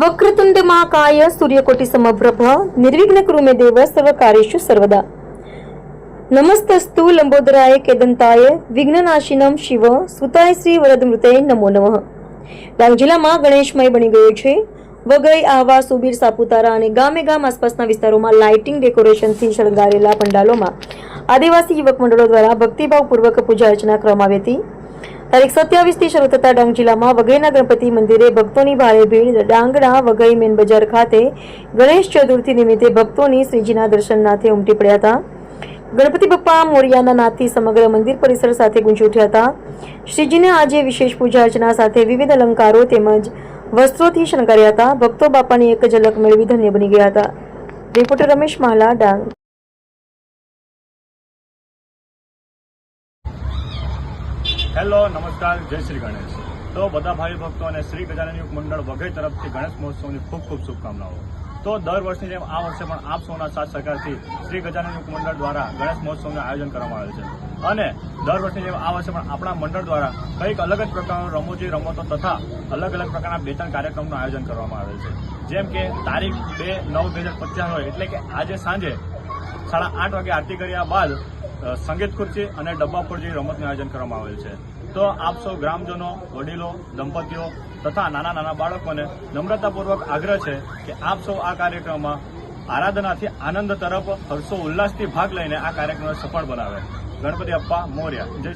વક્રતુંડ મહાકાય સૂર્યકોટિ સમપ્રભ નિર્વિઘ્ન કુરુ મે દેવ સર્વકાર્યેષુ સર્વદા નમસ્તસ્તુ લંબોદરાય કેદંતાય વિઘ્નનાશિનમ શિવ સુતાય શ્રી વરદમૃતે નમો નમઃ ડાંગ જિલ્લામાં ગણેશમય બની ગયો છે વગઈ આહવા સુબીર સાપુતારા અને ગામે ગામ આસપાસના વિસ્તારોમાં લાઇટિંગ ડેકોરેશનથી શણગારેલા પંડાલોમાં આદિવાસી યુવક મંડળો દ્વારા ભક્તિભાવપૂર્વક પૂજા અર્ચના કરવામાં આવી હતી। તારીખ સત્યાવીસથી શરૂ થતા ડાંગ જિલ્લામાં વઘઈના ગણપતિ મંદિરે ભક્તોની ભારે ભીડ ડાંગના વઘઈ મેન બજાર ખાતે ગણેશ ચતુર્થી નિમિત્તે ભક્તોની શ્રીજીના દર્શનાર્થે ઉમટી પડ્યા હતા. ગણપતિ બપ્પા મોરિયાના નાથથી સમગ્ર મંદિર પરિસર સાથે ગુંજી ઉઠ્યા હતા. શ્રીજીને આજે વિશેષ પૂજા અર્ચના સાથે વિવિધ અલંકારો તેમજ વસ્ત્રોથી શણગાર્યા હતા. ભક્તો બાપાની એક ઝલક મેળવી ધન્ય બની ગયા હતા. રિપોર્ટર રમેશ માલા, ડાંગ. હેલો, નમસ્કાર, જય શ્રી ગણેશ. તો બધા ભાઈ ભક્તો અને શ્રી ગજાનન યુગ મંડળ વગેરે તરફથી ગણેશ મહોત્સવની ખૂબ ખૂબ શુભકામનાઓ. તો દર વર્ષની જેમ આ વર્ષે પણ આપ સૌના સાથ સરકારથી શ્રી ગજાનન યુગ મંડળ દ્વારા ગણેશ મહોત્સવનું આયોજન કરવામાં આવ્યું છે. અને દર વર્ષની જેમ આ વર્ષે પણ આપણા મંડળ દ્વારા કંઈક અલગ જ પ્રકારનું રમૂજી રમતો તથા અલગ અલગ પ્રકારના બે ત્રણ કાર્યક્રમનું આયોજન કરવામાં આવેલ છે. જેમ કે તારીખ બે નવ બે હજાર પચાસ હોય એટલે કે આજે સાંજે સાડા આઠ વાગે આરતી કર્યા બાદ સંગીત ખુરશી અને ડબ્બા ખુરશી રમતનું આયોજન કરવામાં આવેલ છે. તો આપ સૌ ગ્રામજનો, વડીલો, દંપતીઓ તથા નાના નાના બાળકોને નમ્રતાપૂર્વક આગ્રહ છે કે આપ સૌ આ કાર્યક્રમમાં આરાધનાથી આનંદ તરફ હર્ષો ઉલ્લાસથી ભાગ લઈને આ કાર્યક્રમને સફળ બનાવે. ગણપતિ અપ્પા મોર્યા. જય